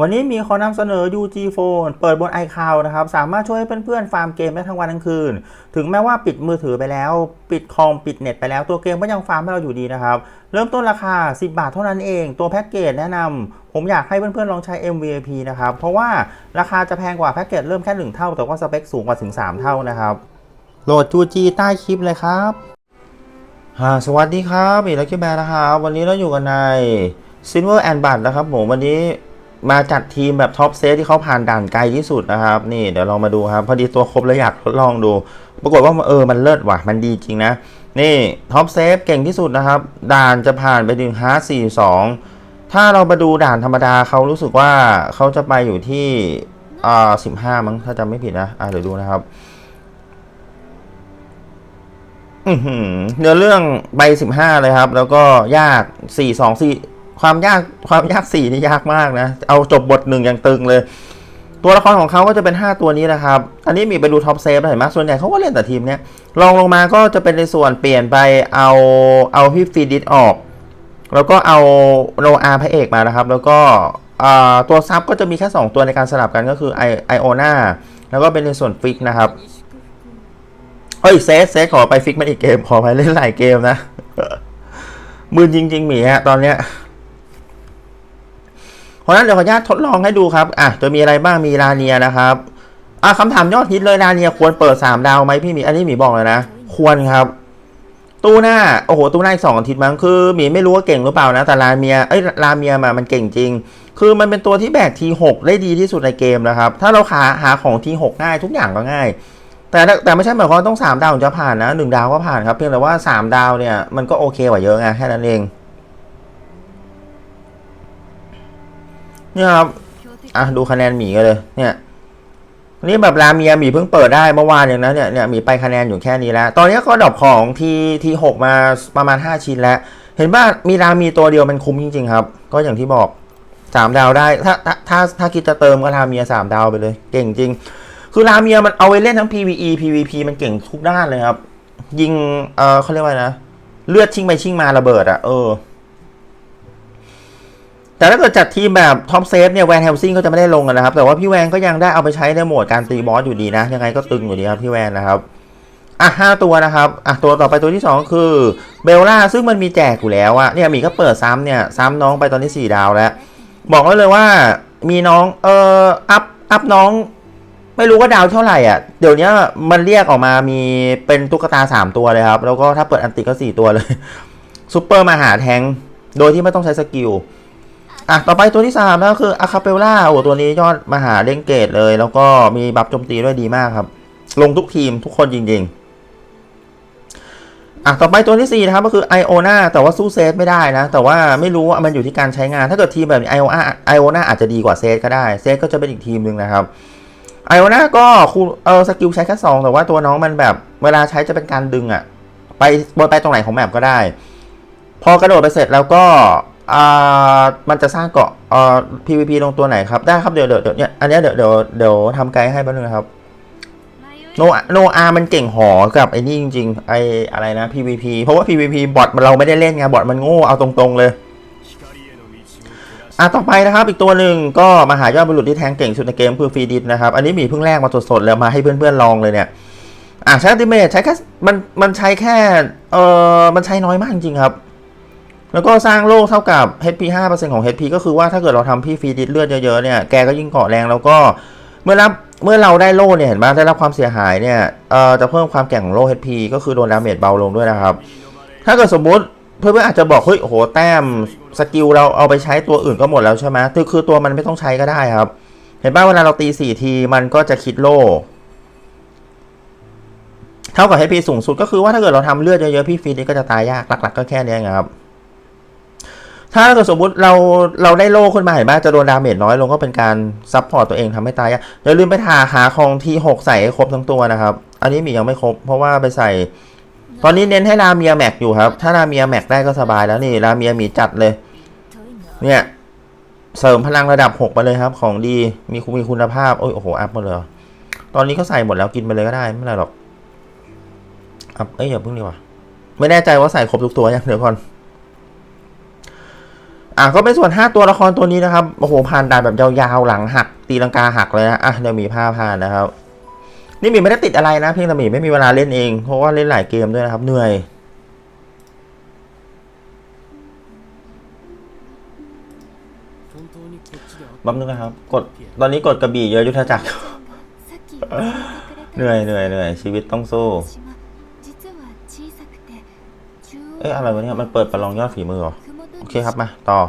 วันนี้มีขอนำเสนอ UG Phone เปิดบน iCloud นะครับ สามารถช่วยให้เพื่อนๆ ฟาร์มเกมได้ทั้งวันทั้งคืน ถึงแม้ว่าปิดมือถือไปแล้ว ปิดคอม ปิดเน็ตไปแล้วตัวเกมก็ยังฟาร์มให้เราอยู่ดีนะครับ เริ่มต้นราคา 10 บาทเท่านั้นเอง ตัวแพ็กเกจแนะนำผมอยากให้เพื่อนๆ ลองใช้ MVP นะครับ เพราะว่าราคาจะแพงกว่าแพ็กเกจเริ่มแค่ 1 เท่า แต่ว่าสเปคสูงกว่าถึง 3 เท่านะครับโหลด UG ใต้คลิปเลยครับสวัสดีครับอีกแล้วคิแบร์นะครับวันนี้เราอยู่กันใน Silver and b u d นะครับผมวันนี้ มาจัดทีมแบบท็อปเซตที่เขาผ่านด่านไกลที่สุดนะครับ นี่เดี๋ยวลองมาดูครับ พอดีตัวครบแล้วอยากทดลองดู ปรากฏว่าเออมันเลิศว่ะ มันดีจริงนะ นี่ท็อปเซฟเก่งที่สุดนะครับ ด่านจะผ่านไปถึงฮาร์ด42ถ้าเรามาดูด่านธรรมดาเขารู้สึกว่าเขาจะไปอยู่ที่อ่า15มั้งถ้าจำไม่ผิดนะอ่าเดี๋ยวดูนะครับอือหือเนื้อเรื่องใบสิบห้าเลยครับ แล้วก็ยากสี่สองสี่ ความยากความยากสี่นี่ยากมากนะ เอาจบบทหนึ่งอย่างตึงเลย ตัวละครของเขาก็จะเป็น 5 ตัวนี้นะครับ อันนี้มีไปดูท็อปเซฟเห็นไหมส่วนใหญ่เขาก็เล่นแต่ทีมเนี้ยลองลงมาก็จะเป็นในส่วนเปลี่ยนไปเอาเอาพี่ฟีดิสออก แล้วก็เอาโนอาพระเอกมานะครับ แล้วก็ตัวซับก็จะมีแค่ 2 ตัวในการสลับกันก็คือไอไอโอนาแล้วก็เป็นในส่วนฟิกนะครับเฮ้ยเซตเซตขอไปฟิกมันอีกเกม ขอไปเล่นหลายเกมนะมืนจริง ๆ หมีฮะตอนเนี้ย เพราะนั้นเดี๋ยวขออนุญาตทดลองให้ดูครับอะจะมีอะไรบ้างมีลาเนียนะครับอะคำถามยอดฮิตเลยลาเนียควรเปิด 3 ดาวไหมพี่หมีอันนี้หมีบอกเลยนะ ควรครับ ตู้หน้าโอ้โหตู้หน้าอีกสองอาทิตย์มั้งคือหมีไม่รู้ว่าเก่งหรือเปล่านะ แต่ลาเมียเอ้ยลาเมียมามันเก่งจริง คือมันเป็นตัวที่แบกทีหกได้ดีที่สุดในเกมนะครับ ถ้าเราหาหาของทีหกง่ายทุกอย่างก็ง่ายแต่แต่ไม่ใช่หมายความว่าต้อง 3 ดาวถึงจะผ่านนะหนึ่งดาวก็ผ่านครับ เพียงแต่ว่า 3 ดาวเนี่ย มันก็โอเคกว่าเยอะไงแค่นั้นเอง เนี่ยครับ อะดูคะแนนหมีกันเลย เนี่ยนี่แบบราเมียหมีเพิ่งเปิดได้เมื่อวานเองนะเนี่ยเนี่ยหมีไปคะแนนอยู่แค่นี้แล้ว ตอนนี้ก็ดรอปของทีทีหกมาประมาณ 5 ชิ้นแล้ว เห็นว่ามีรามีตัวเดียวมันคุ้มจริง ๆ ครับ ก็อย่างที่บอก3ดาวได้ ถ้าถ้าถ้าถ้าคิดจะเติมก็ราเมีย3ดาวไปเลย เก่งจริง คือราเมียมันเอาไว้เล่นทั้ง PVE PVP มันเก่งทุกด้านเลยครับ ยิงเออเขาเรียกว่าไงนะ เลือดชิงไปชิงมาระเบิดอะเออ แต่ถ้าเกิดจัดทีมแบบท็อปเซฟเนี่ยแวนเฮลซิงก็จะไม่ได้ลงนะครับ แต่ว่าพี่แวนก็ยังได้เอาไปใช้ในโหมดการตีบอสอยู่ดีนะ ยังไงก็ตึงอยู่ดีครับพี่แวนนะครับอะห้าตัวนะครับอะตัวต่อไปตัวที่สองคือเบลล่าซึ่งมันมีแจกอยู่แล้วอะเนี่ยมีก็เปิดซ้ำเนี่ยซ้ำน้องไปตอนนี้สี่ดาวแล้ว บอกไว้เลยว่ามีน้องเอ่ออัพอัพน้อง ไม่รู้ว่าดาวเท่าไหร่อะเดี๋ยวนี้มันเรียกออกมามีเป็นตุ๊กตา 3 ตัวเลยครับ แล้วก็ถ้าเปิดอันติก็ 4 ตัวเลยซูเปอร์มาหาแทงโดยที่ไม่ต้องใช้สกิล อะต่อไปตัวที่3แล้วคืออะคาเปล่าโอ้ตัวนี้ยอดมหาเด้งเกตเลย แล้วก็มีบัฟโจมตีด้วยดีมากครับ ลงทุกทีมทุกคนจริง ๆอะต่อไปตัวที่ 4 นะครับ ก็คือไอโอนาแต่ว่าสู้เซตไม่ได้นะ แต่ว่าไม่รู้ว่ามันอยู่ที่การใช้งาน ถ้าเกิดทีมแบบไอโอนาไอโอนาอาจจะดีกว่าเซตก็ได้เซตก็จะเป็นอีกทีมหนึ่งนะครับไอโอนาก็คูเออสกิลใช้แค่สองแต่ว่าตัวน้องมันแบบเวลาใช้จะเป็นการดึงอะไปบนไปตรงไหนของแมปก็ได้ พอกระโดดไปเสร็จแล้วก็ อ่ามันจะสร้างเกาะเอ่อ PVP ลงตัวไหนครับ ได้ครับเดี๋ยวเดี๋ยวเดี๋ยวเนี่ยอันเนี้ยเดี๋ยวเดี๋ยวเดี๋ยวทำไกด์ให้แป๊บนึงนะครับโนโนอามันเก่งหอกับไอ้นี่จริงๆไออะไรนะ PVP เพราะว่า PVP บอทเราไม่ได้เล่นไงบอทมันโง่เอาตรงๆเลยอะต่อไปนะครับอีกตัวหนึ่งก็มาหายอดบุรุษที่แทงเก่งสุดในเกมคือฟรีดิสนะครับ อันนี้หมีเพิ่งแรกมาสดๆแล้วมาให้เพื่อนๆลองเลยเนี่ยอะใช้อัลติเมทใช้แค่มันมันใช้แค่เออมันใช้น้อยมากจริงๆครับ แล้วก็สร้างโล่เท่ากับ HP 5%ของ HP ก็คือว่าถ้าเกิดเราทำพี่ฟรีดิสเลือดเยอะๆเนี่ยแกก็ยิ่งเกาะแรงแล้วก็เมื่อรับเมื่อเราได้โล่เนี่ยเห็นไหมได้รับความเสียหายเนี่ยเอ่อจะเพิ่มความแกร่งของโล่ HP ก็คือโดนดาเมจเบาลงด้วยนะครับ ถ้าเกิดสมมุติเพื่อนๆอาจจะบอกเฮ้ยโหแต้มสกิลเราเอาไปใช้ตัวอื่นก็หมดแล้วใช่ไหมคือคือตัวมันไม่ต้องใช้ก็ได้ครับ เห็นป่ะเวลาเราตีสี่ทีมันก็จะคิดโล่เท่ากับ HP สูงสุดก็คือว่าถ้าเกิดเราทำเลือดเยอะๆพี่ฟีนี่ก็จะตายยากหลักๆก็แค่นี้ครับ ถ้าเกิดสมมุติเราเราได้โล่ขึ้นมาเห็นป่ะจะโดนดาเมจน้อยลงก็เป็นการซับพอร์ตตัวเองทำให้ตายอย่าลืมไปหาหาของทีหกใส่ให้ครบทั้งตัวนะครับ อันนี้มียังไม่ครบ เพราะว่าไปใส่ ตอนนี้เน้นให้ราเมียแม็กอยู่ครับ ถ้าราเมียแม็กได้ก็สบายแล้วนี่ราเมียมีจัดเลย เนี่ย เสริมพลังระดับหกไปเลยครับ ของดีมีคุณมีคุณภาพโอ้ยโอ้โหอัพหมดเลยตอนนี้ก็ใส่หมดแล้วกินไปเลยก็ได้ไม่เป็นไรหรอกอัพเอ้ยอย่าเพิ่งดีกว่าไม่แน่ใจว่าใส่ครบทุกตัวยังเดี๋ยวก่อน อะก็เป็นส่วน 5 ตัวละครตัวนี้นะครับโอ้โหผ่านด่านแบบยาวๆหลังหัก ตีลังกาหักเลยนะอะเดี๋ยวมีผ้าผ่านนะครับ นี่มีไม่ได้ติดอะไรนะเพียงแต่มีไม่มีเวลาเล่นเองเพราะว่าเล่นหลายเกมด้วยนะครับ เหนื่อยบั๊มนึงนะครับ กดตอนนี้กดกระบี่เยอะยุทธจักรเหนื่อยเหนื่อยเหนื่อยชีวิตต้องสู้เอ๊ะอะไรวะเนี่ยมันเปิดประลองยอดฝีมือเหรอ โอเคครับมาต่อ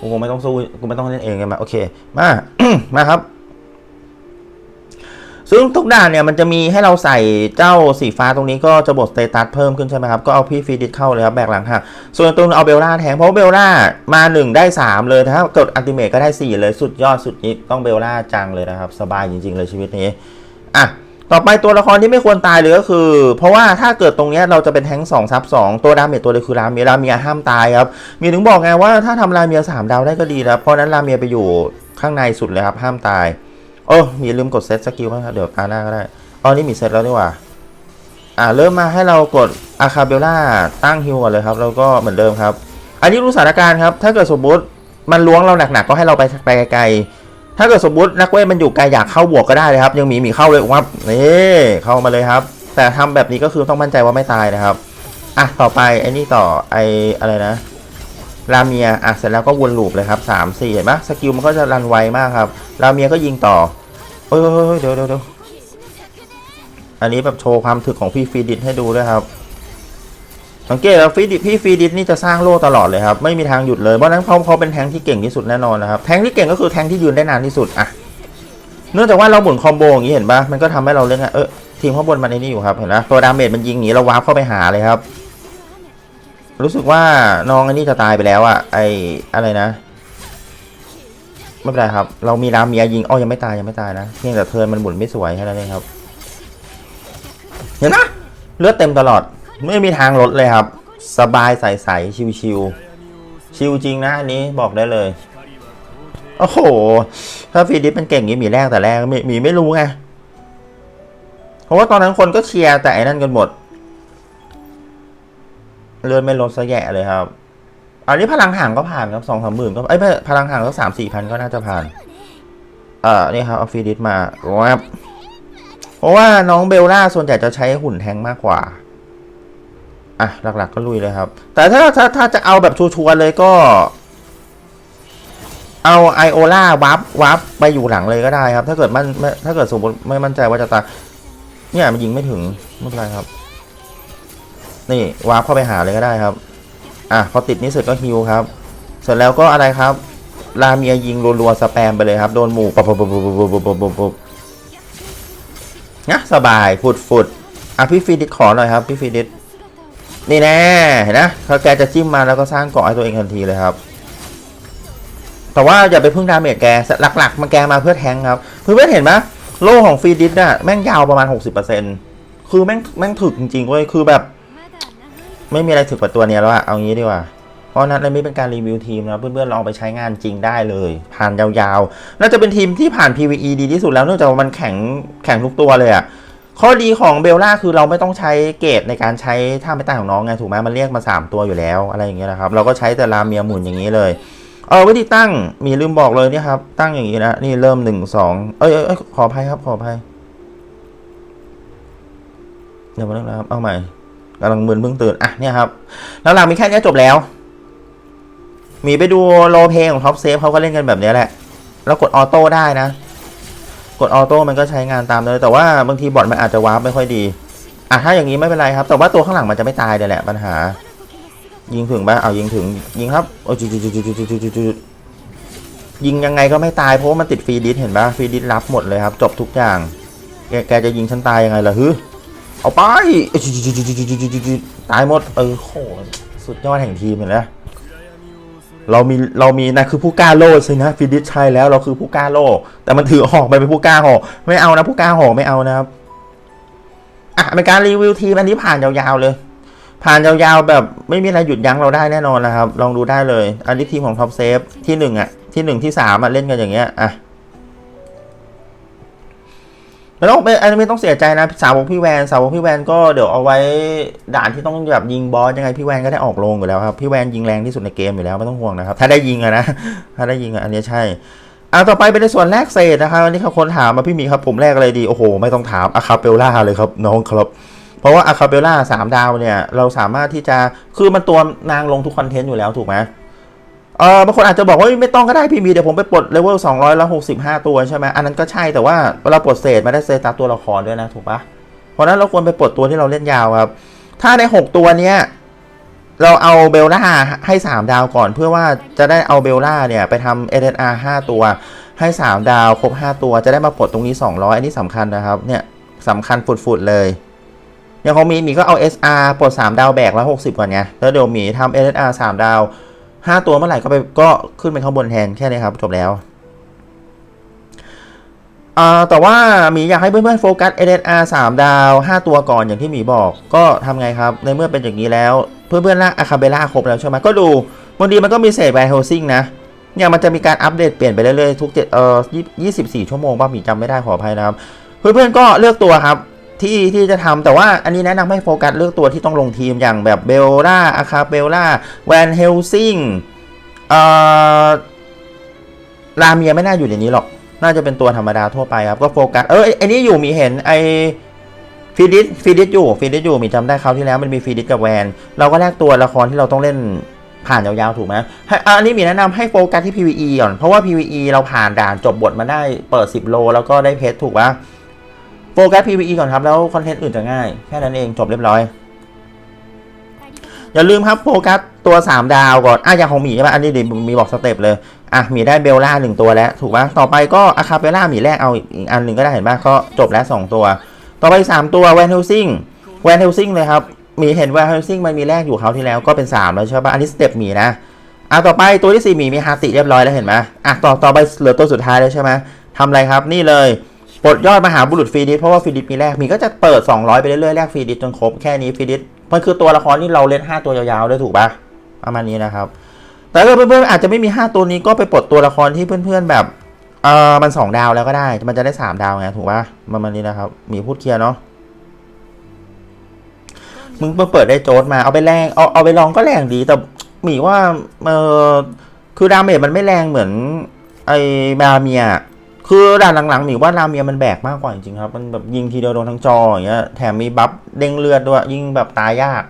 กูคงไม่ต้องสู้กูไม่ต้องเล่นเองกันมาโอเคมา มาครับ ซึ่งทุกด่านเนี่ยมันจะมีให้เราใส่เจ้าสีฟ้าตรงนี้ก็จะบทสเตตัสเพิ่มขึ้นใช่ไหมครับ ก็เอาพี่ฟีดิตเข้าเลยครับแบกหลังหักส่วนตัวเอาเบลล่าแทงเพราะเบลล่ามา 1 ได้ 3 เลยถ้าเกิดอัลติเมทก็ได้ 4 เลยสุดยอดสุดนี้ต้องเบลล่าจังเลยนะครับ สบายจริง ๆ เลยชีวิตนี้อะ ต่อไปตัวละครที่ไม่ควรตายเลยก็คือ เพราะว่าถ้าเกิดตรงเนี้ยเราจะเป็นแทงสองซับสองตัวดาเมจตัวเดียวคือราเมียราเมียห้ามตายครับ มีถึงบอกไงว่าถ้าทำราเมียสามดาวได้ก็ดีนะเพราะนั้นราเมียไปอยู่ข้างในสุดเลยครับ ห้ามตายโอ้มีลืมกดเซตสกิลบ้างครับเดี๋ยวตาหน้าก็ได้อ๋อนี่มีเซตแล้วดีกว่าอ่าเริ่มมาให้เรากดอาคาเบลล่าตั้งฮิวก่อนเลยครับแล้วก็เหมือนเดิมครับ อันนี้รู้สถานการณ์ครับ ถ้าเกิดสมมติมันล้วงเราหนักๆก็ให้เราไปไปไกลๆ ถ้าเกิดสมมตินักเวทมันอยู่ไกลอยากเข้าบวกก็ได้เลยครับ ยังมีมีเข้าเลยว่านี่เข้ามาเลยครับ แต่ทำแบบนี้ก็คือต้องมั่นใจว่าไม่ตายนะครับอะต่อไปไอ้นี่ต่อไออะไรนะราเมียอะเสร็จแล้วก็วนลูปเลยครับสามสี่เห็นไหมสกิลมันก็จะรันไวมากครับราเมียก็ยิงต่อเฮ้ยเฮ้ยเฮ้ยเดี๋ยวเดี๋ยวเดี๋ยวอันนี้แบบโชว์ความถึกของพี่ฟีดิสให้ดูด้วยครับ สังเกตแล้วฟีดิพี่ฟีดิสนี่จะสร้างโล่ตลอดเลยครับ ไม่มีทางหยุดเลย เพราะนั้นเขาเขาเป็นแทงที่เก่งที่สุดแน่นอนนะครับ แทงที่เก่งก็คือแทงที่ยืนได้นานที่สุดอะเนื่องจากว่าเราหมุนคอมโบอย่างนี้เห็นปะมันก็ทำให้เราเล่นอะเออทีมข้างบนมันไอ้นี่อยู่ครับเห็นไหมตัวดาเมจมันยิงหนีเราวาร์ปเข้าไปหาเลยครับ รู้สึกว่าน้องอันนี้จะตายไปแล้วอะไออะไรนะไม่เป็นไรครับ เรามีราเมียยิงอ้อยังไม่ตายยังไม่ตายนะเพียงแต่เทินมันหมุนไม่สวยแค่นั้นเองครับเห็นนะเลือดเต็มตลอด ไม่มีทางลดเลยครับ สบายใสๆชิวๆชิวจริงนะอันนี้บอกได้เลย โอ้โห ถ้าฟีดิสเป็นเก่งอย่างนี้มีแรกแต่แรกมีมีไม่รู้ไงเพราะว่าตอนนั้นคนก็เชียร์แต่ไอ้นั่นกันหมด เลือดไม่ลดซะแย่เลยครับ อันนี้พลังห่างก็ผ่านครับสองสามหมื่นก็ไอ้พลังห่างก็สามสี่พันก็น่าจะผ่าน เอ่อนี่ครับเอาฟีดิสมาแวบเพราะว่าน้องเบลล่าส่วนใหญ่จะใช้หุ่นแทงมากกว่า อะ หลักๆก็ลุยเลยครับ แต่ถ้าถ้าถ้าจะเอาแบบชัวร์เลยก็ เอาไอโอล่าวับวับไปอยู่หลังเลยก็ได้ครับ ถ้าเกิดมันถ้าเกิดสมมติไม่มั่นใจว่าจะตายเนี่ยมันยิงไม่ถึงไม่เป็นไรครับ นี่วับเข้าไปหาเลยก็ได้ครับ อะพอติดนี่เสร็จก็ฮิวครับ เสร็จแล้วก็อะไรครับลาเมียยิงรัวๆสแปมไปเลยครับ โดนหมู่ปบปบปบปบปบปบนะสบาย ฟุดฟุดอะพี่ฟีดิสขอหน่อยครับ พี่ฟีดิ นี่แน่เห็นนะพาแกจะจิ้มมาแล้วก็สร้างเกาะให้ตัวเองทันทีเลยครับ แต่ว่าอย่าไปพึ่งดาเมจแกหลักๆ มันแกมาเพื่อแทงครับเพื่อนๆเห็นไหมโล่ของฟรีดิสน่ะแม่งยาวประมาณ 60%คือแม่งแม่งถึกจริงๆเว้ยคือแบบ ไม่มีอะไรถึกกว่าตัวเนี้ยแล้วอะเอางี้ดีกว่าเพราะนั้นเลยไม่เป็นการรีวิวทีมนะเพื่อนๆลองไปใช้งานจริงได้เลยผ่านยาวๆน่าจะเป็นทีมที่ผ่าน PVE ดีที่สุดแล้วเนื่องจากมันแข็งแข็งทุกตัวเลยอะ ข้อดีของเบลล่าคือเราไม่ต้องใช้เกรดในการใช้ท่าไม่ตายของน้องไงถูกไหมมันเรียกมา 3 ตัวอยู่แล้วอะไรอย่างเงี้ยนะครับเราก็ใช้แต่ลาเมียหมุนอย่างนี้เลยเออวิธีตั้งมีลืมบอกเลยเนี่ยครับตั้งอย่างนี้นะนี่เริ่มหนึ่งสองเอ้ยเอ้ยขออภัยครับขออภัยเดี๋ยวมาเรื่องนะครับเอาใหม่กำลังมึนเพิ่งตื่นอะเนี่ยครับแล้วหลังมีแค่เนี้ยจบแล้ว มีไปดูโลเพลงของท็อปเซฟเขาก็เล่นกันแบบเนี้ยแหละ แล้วกดออโต้ได้นะ กดออโต้มันก็ใช้งานตามเลย แต่ว่าบางทีบอร์ดมันอาจจะวาร์ปไม่ค่อยดีอะถ้าอย่างนี้ไม่เป็นไรครับ แต่ว่าตัวข้างหลังมันจะไม่ตายเดี๋ยแหละปัญหา ยิงถึงบ้าเอายิงถึง ยิงครับโอ้จุดจุดจุดจุดจุดจุดยิงยังไงก็ไม่ตายเพราะว่ามันติดฟรีดิสเห็นป่ะฟรีดิสรับหมดเลยครับ จบทุกอย่าง แกแกจะยิงฉันตายยังไงล่ะฮึเอาไปตายหมดเออโหสุดยอดแห่งทีมเห็นไหม เรามีเรามีนะคือผู้กล้าโลดสินะฟรีดิชใช่แล้วเราคือผู้กล้าโลแต่มันถือหอกไปเป็นผู้กล้าหอกไม่เอานะผู้กล้าหอกไม่เอานะครับอะเป็นการรีวิวทีมอันนี้ผ่านยาวๆเลย ผ่านยาวๆแบบไม่มีอะไรหยุดยั้งเราได้แน่นอนนะครับ ลองดูได้เลย อันนี้ทีมของท็อปเซฟที่หนึ่งอะที่หนึ่งที่สามอะเล่นกันอย่างเงี้ยอะ แล้วองไม่อันนี้ไม่ต้องเสียใจนะสาวกพี่แวนสาวกพี่แวนก็เดี๋ยวเอาไว้ด่านที่ต้องแบบยิงบอสยังไงพี่แวนก็ได้ออกโรงอยู่แล้วครับพี่แวนยิงแรงที่สุดในเกมอยู่แล้วไม่ต้องห่วงนะครับถ้าได้ยิงอะนะถ้าได้ยิงอะอันนี้ใช่อะต่อไปเป็นในส่วนแรกเศษนะครับอันนี้เขาคนถามมาพี่มีครับผมแรกอะไรดีโอ้โหไม่ต้องถามอะคาเปลล่าเลยครับน้องครับเพราะว่าอะคาเปลล่าสามดาวเนี่ยเราสามารถที่จะคือมันตัวนางลงทุกคอนเทนต์อยู่แล้วถูกไหม เออบางคนอาจจะบอกว่าไม่ต้องก็ได้พี่มีเดี๋ยวผมไปปลดเลเวลสองร้อยแล้วหกสิบห้าตัวใช่ไหมอันนั้นก็ใช่แต่ว่าเราปลดเศษมาได้เซตาตัวละครด้วยนะถูกปะเพราะนั้นเราควรไปปลดตัวที่เราเล่นยาวครับ ถ้าในหกตัวเนี้ยเราเอาเบลล่าให้สามดาวก่อน เพื่อว่าจะได้เอาเบลล่าเนี่ยไปทำเอเดอาร์ห้าตัวให้สามดาวครบห้าตัวจะได้มาปลดตรงนี้สองร้อยอันนี้สำคัญนะครับเนี่ยสำคัญฝุดๆเลยอย่างของมีมีก็เอา SR ปลด 3 ดาวแบกแล้ว60 ก่อนไงแล้วเดี๋ยวมีทำ SR 3 ดาว 5ตัวเมื่อไหร่ก็ไปก็ขึ้นไปข้างบนแทนแค่นี้ครับ จบแล้วอ่าแต่ว่าหมีอยากให้เพื่อนๆโฟกัส SR 3 ดาว 5 ตัวก่อนอย่างที่หมีบอก ก็ทำไงครับ ในเมื่อเป็นอย่างนี้แล้ว เพื่อนๆลาอาคาเบล่าครบแล้วใช่ไหมก็ดูบางทีมันก็มีเศษไบโฮซิงนะเนี่ยมันจะมีการอัปเดตเปลี่ยนไปเรื่อยๆ ทุกเจ็ดเอ่อยี่สิบสี่ชั่วโมงป่ะหมีจำไม่ได้ขออภัยนะครับ เพื่อนๆก็เลือกตัวครับ ที่ที่จะทำแต่ว่าอันนี้แนะนำให้โฟกัสเลือกตัวที่ต้องลงทีมอย่างแบบเบลล่าอาคาเบลล่าแวนเฮลซิงเอ่อลาเมียไม่น่าอยู่ในนี้หรอก น่าจะเป็นตัวธรรมดาทั่วไปครับก็โฟกัสเออไอันนี้อยู่มีเห็นไอฟีดิสฟีดิสอยู่ฟีดิสอยู่มีจำได้คราวที่แล้วมันมีฟีดิสกับแวน เราก็แลกตัวละครที่เราต้องเล่นผ่านยาวๆ ถูกไหมอันนี้มีแนะนำให้โฟกัสที่ PVE ก่อน เพราะว่า PVE เราผ่านด่านจบบทมาได้เปิด 10 โล แล้วก็ได้เพชรถูกปะ ฟกัส PVE ก่อนครับ แล้วคอนเทนต์อื่นจะง่าย แค่นั้นเองจบเรียบร้อย อย่าลืมครับโฟกัสตัว 3 ดาวก่อนอะอย่างของหมีใช่ปะอันนี้เดี๋ยวมีบอกสเต็ปเลย อะหมีได้เบลล่าหนึ่งตัวแล้ว ถูกปะต่อไปก็อะคาเปล่าหมีแรกเอาอีกอันหนึ่งก็ได้เห็นปะก็จบแล้ว 2 ตัว ต่อไป 3 ตัวแวนเฮลซิงแวนเฮลซิงเลยครับมีเห็นแวนเฮลซิงมันมีแรกอยู่เขาที่แล้วก็เป็น 3 แล้วใช่ปะอันนี้สเต็ปมีนะ อะต่อไปตัวที่ 4 มีมีฮาติเรียบร้อยแล้วเห็นไหมอะต่อต่อไปเหลือตัวสุดท้ายแล้วใช่ไหมทำอะไรครับนี่เลย ปลดยอดมหาบุรุษฟรีดิสเพราะว่าฟรีดิสมีแรกมีก็จะเปิด 200 ไปเรื่อยๆแลกฟรีดิสจนครบแค่นี้ฟรีดิสมันคือตัวละครที่เราเล่น 5 ตัวยาวๆด้วยถูกปะประมาณนี้นะครับ แต่ถ้าเพื่อนๆอาจจะไม่มี 5 ตัวนี้ก็ไปปลดตัวละครที่เพื่อนๆแบบเออมัน 2 ดาวแล้วก็ได้ มันจะได้ 3 ดาวไงถูกปะประมาณนี้นะครับ มีพูดเคลียร์เนาะมึงเพิ่งเปิดได้โจทย์มาเอาไปแรงเอาเอาไปลองก็แรงดีแต่หมีว่าเออคือดาเมจมันไม่แรงเหมือนไอ้มาเมีย คือด่านหลังๆหมีว่าราเมียมันแบกมากกว่าจริงๆครับ มันแบบยิงทีเดียวโดนทั้งจออย่างเงี้ยแถมมีบัฟเด้งเลือดด้วยยิงแบบตายยาก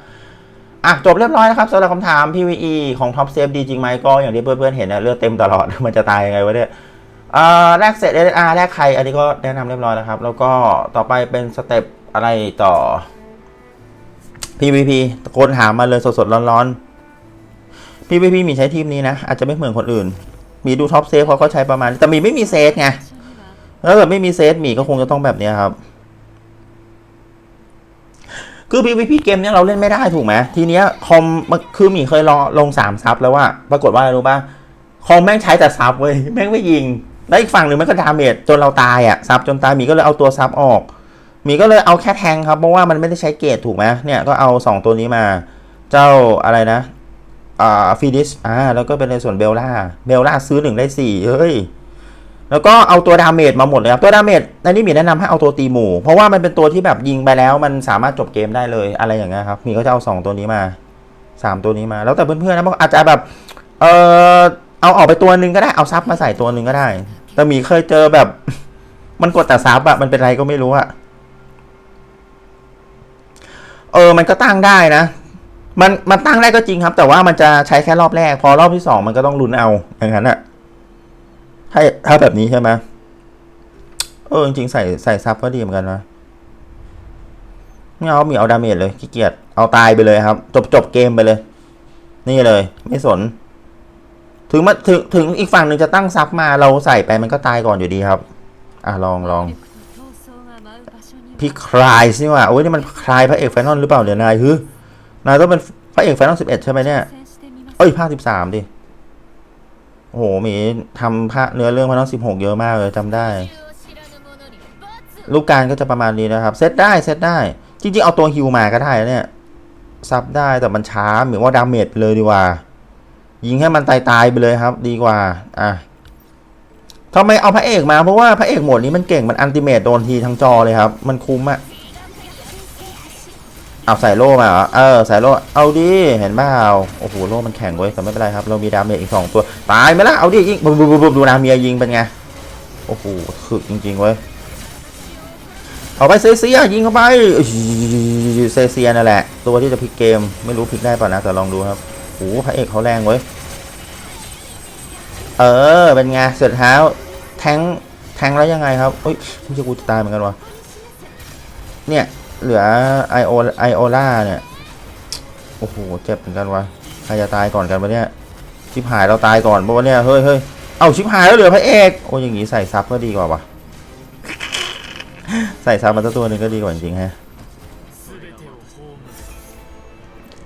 อะจบเรียบร้อยนะครับสำหรับคำถาม PVE ของท็อปเซฟดีจริงไหมก็อย่างที่เพื่อนๆเห็นนะเลือดเต็มตลอดมันจะตายยังไงวะเนี่ยอ่าแรกเสร็จ SR แรกใคร อันนี้ก็แนะนำเรียบร้อยแล้วครับ แล้วก็ต่อไปเป็นสเต็ปอะไรต่อ PVP ตะโกนถามมาเลยสดๆ ร้อนๆ PVP มีใช้ทีมนี้นะ อาจจะไม่เหมือนคนอื่น มีดูท็อปเซฟเขาก็ใช้ประมาณ แต่มีไม่มีเซฟไง ถ้าเกิดไม่มีเซฟหมีก็คงจะต้องแบบนี้ครับ คือ PVP เกมเนี้ยเราเล่นไม่ได้ถูกไหมทีเนี้ยคอมคือหมีเคยลองลงสามซับแล้วว่า ปรากฏว่าอะไรรู้ป่ะคอมแม่งใช้แต่ซับเว้ยแม่งไม่ยิง แล้วอีกฝั่งหนึ่งมันก็ดาเมจจนเราตายอะซับจนตายหมีก็เลยเอาตัวซับออกหมีก็เลยเอาแค่แทงครับเพราะว่ามันไม่ได้ใช้เกรดถูกไหมเนี่ยก็เอาสองตัวนี้มา เจ้าอะไรนะอ่าฟีดิสอ่าแล้วก็เป็นในส่วนเบลล่าเบลล่าซื้อหนึ่งได้สี่เฮ้ย แล้วก็เอาตัวดาเมจมาหมดเลยครับ ตัวดาเมจในนี้มีแนะนำให้เอาตัวตีหมู่ เพราะว่ามันเป็นตัวที่แบบยิงไปแล้ว มันสามารถจบเกมได้เลยอะไรอย่างเงี้ยครับมีก็จะเอา 2 ตัวนี้มา 3 ตัวนี้มา แล้วแต่เพื่อนๆนะบางอาจจะแบบเออเอาออกไปตัวหนึ่งก็ได้เอาซับมาใส่ตัวหนึ่งก็ได้ แต่มีเคยเจอแบบ มันกดแต่ซับอะมันเป็นไรก็ไม่รู้อะเออมันก็ตั้งได้นะ มันมันตั้งได้ก็จริงครับ แต่ว่ามันจะใช้แค่รอบแรก พอรอบที่สองมันก็ต้องลุ้นเอาอย่างนั้นอะ ถ้าแบบนี้ใช่ไหมเออจริงๆใส่ใส่ซับก็ดีเหมือนกันนะไม่เอามีเอาดาเมจเลยขี้เกียจเอาตายไปเลยครับ จบจบเกมไปเลย นี่เลย ไม่สน ถึงมาถึงถึงอีกฝั่งหนึ่งจะตั้งซับมาเราใส่ไปมันก็ตายก่อนอยู่ดีครับ อะลองลองพี่คลายสิว่าโอ้ยนี่มันคลายพระเอกไฟนอลหรือเปล่าเดี๋ยวนายฮึนายต้องเป็นพระเอกไฟนอลสิบเอ็ดใช่ไหมเนี่ยเอ้ยภาคสิบสามดิ โอ้โหหมีทำภาคเนื้อเรื่องไฟนอลสิบหกเยอะมากเลยจำได้ ลูกการก็จะประมาณนี้นะครับ เซตได้เซตได้ จริงๆ เอาตัวฮิวมาก็ได้เนี่ย ซับได้แต่มันช้าเหมือนว่าดาเมจไปเลยดีกว่า ยิงให้มันตายตายไปเลยครับ ดีกว่า อะทำไมเอาพระเอกมาเพราะว่าพระเอกหมดนี้มันเก่งมันอันติเมตโดนทีทั้งจอเลยครับ มันคุ้มอะ เอาใส่โล่มาเหรอเออใส่โล่เอาดิเห็นเปล่าโอ้โหโล่มันแข็งเว้ยแต่ไม่เป็นไรครับ เรามีดาเมจอีกสองตัวตายไหมล่ะเอาดิยิงบุบบุบบุบดูนาเมียยิงเป็นไงโอ้โหถึกจริงๆเว้ยเอาไปเซเซียยิงเข้าไปเซเซียนั่นแหละ ตัวที่จะพลิกเกมไม่รู้พลิกได้ป่ะนะแต่ลองดูครับโอ้โหพระเอกเขาแรงเว้ยเออเป็นไงเสร็จเท้าแทงแทงแล้วยังไงครับอุ้ยไม่ใช่กูจะตายเหมือนกันวะเนี่ย เหลือไอโอไอโอล่าเนี่ย โอ้โห เจ็บเหมือนกันวะใครจะตายก่อนกันวะเนี่ย ชิบหายเราตายก่อนปะวะเนี่ย เฮ้ยเฮ้ยเอาชิบหายแล้วเหลือพระเอก โอ้ยอย่างงี้ใส่ซับก็ดีกว่าวะใส่ซับมาตัวหนึ่งก็ดีกว่าจริงฮะ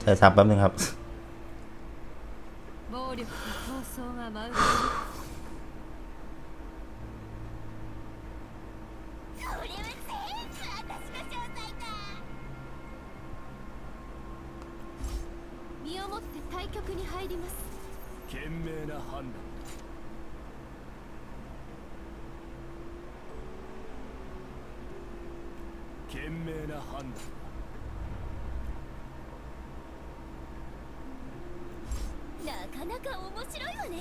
ใส่ซับแป๊บนึงครับ かなか面白いわね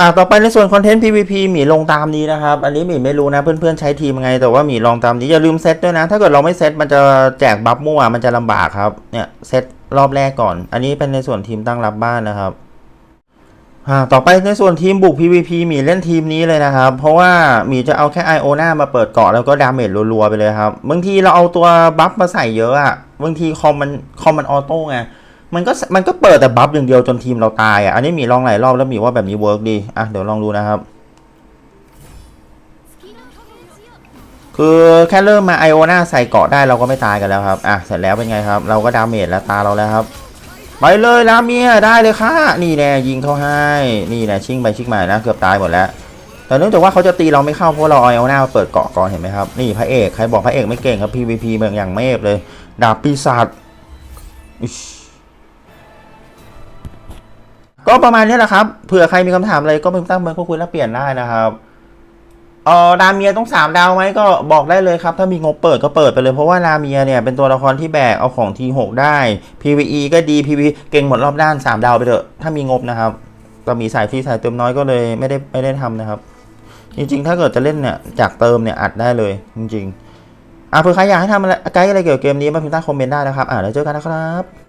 อ่าต่อไปในส่วนคอนเทนต์ PVP หมีลงตามนี้นะครับ อันนี้หมีไม่รู้นะเพื่อนๆใช้ทีมยังไง แต่ว่าหมีลองตามนี้อย่าลืมเซตด้วยนะ ถ้าเกิดเราไม่เซตมันจะแจกบัฟมั่วมันจะลำบากครับ เนี่ยเซตรอบแรกก่อน อันนี้เป็นในส่วนทีมตั้งรับบ้านนะครับอ่า ต่อไปในส่วนทีมบุก PVP มีเล่นทีมนี้เลยนะครับ เพราะว่ามีจะเอาแค่ไอโอนามาเปิดเกาะแล้วก็ดาเมจรัวๆไปเลยครับ บางทีเราเอาตัวบัฟมาใส่เยอะอะบางทีคอมมันคอมมันออโต้ไงมันก็มันก็เปิดแต่บัฟอย่างเดียวจนทีมเราตายอะอันนี้มีลองหลายรอบแล้วมีว่าแบบนี้เวิร์กดีอะเดี๋ยวลองดูนะครับ คือแค่เริ่มมาไอโอนาใส่เกาะได้เราก็ไม่ตายกันแล้วครับอะเสร็จแล้วเป็นไงครับ เราก็ดาเมจแล้วตาเราแล้วครับ ไปเลยลาเมียได้เลยค่ะ นี่แน่ยิงเขาให้ นี่แน่ชิงไปชิงมานะเกือบตายหมดแล้วแต่เนื่องจากว่าเขาจะตีเราไม่เข้าเพราะเราไอโอนาเปิดเกาะก่อนเห็นไหมครับนี่พระเอกใครบอกพระเอกไม่เก่งครับ PVP เมืองอย่างเมฟเลยดาบปีศาจก็ประมาณนี้แหละครับเผื่อใครมีคำถามอะไรก็พิ่มตั้งเบอร์ก็คุยแล้วเปลี่ยนได้นะครับ เออดาเมียต้องสามดาวไหมก็บอกได้เลยครับ ถ้ามีงบเปิดก็เปิดไปเลยเพราะว่าดาเมียเนี่ยเป็นตัวละครที่แบกเอาของทีหกได้ PVE ก็ดี PVE เก่งหมดรอบด้านสามดาวไปเถอะถ้ามีงบนะครับเรามีสายฟรีสายเติมน้อยก็เลยไม่ได้ไม่ได้ทำนะครับ จริงๆ ถ้าเกิดจะเล่นเนี่ยจากเติมเนี่ยอัดได้เลย จริงๆอะเผื่อใครอยากให้ทำอะไรไกด์อะไรเกี่ยวกับเกมนี้มาพิมพ์ใต้คอมเมนต์ได้นะครับอ่าแล้วเจอกันนะครับ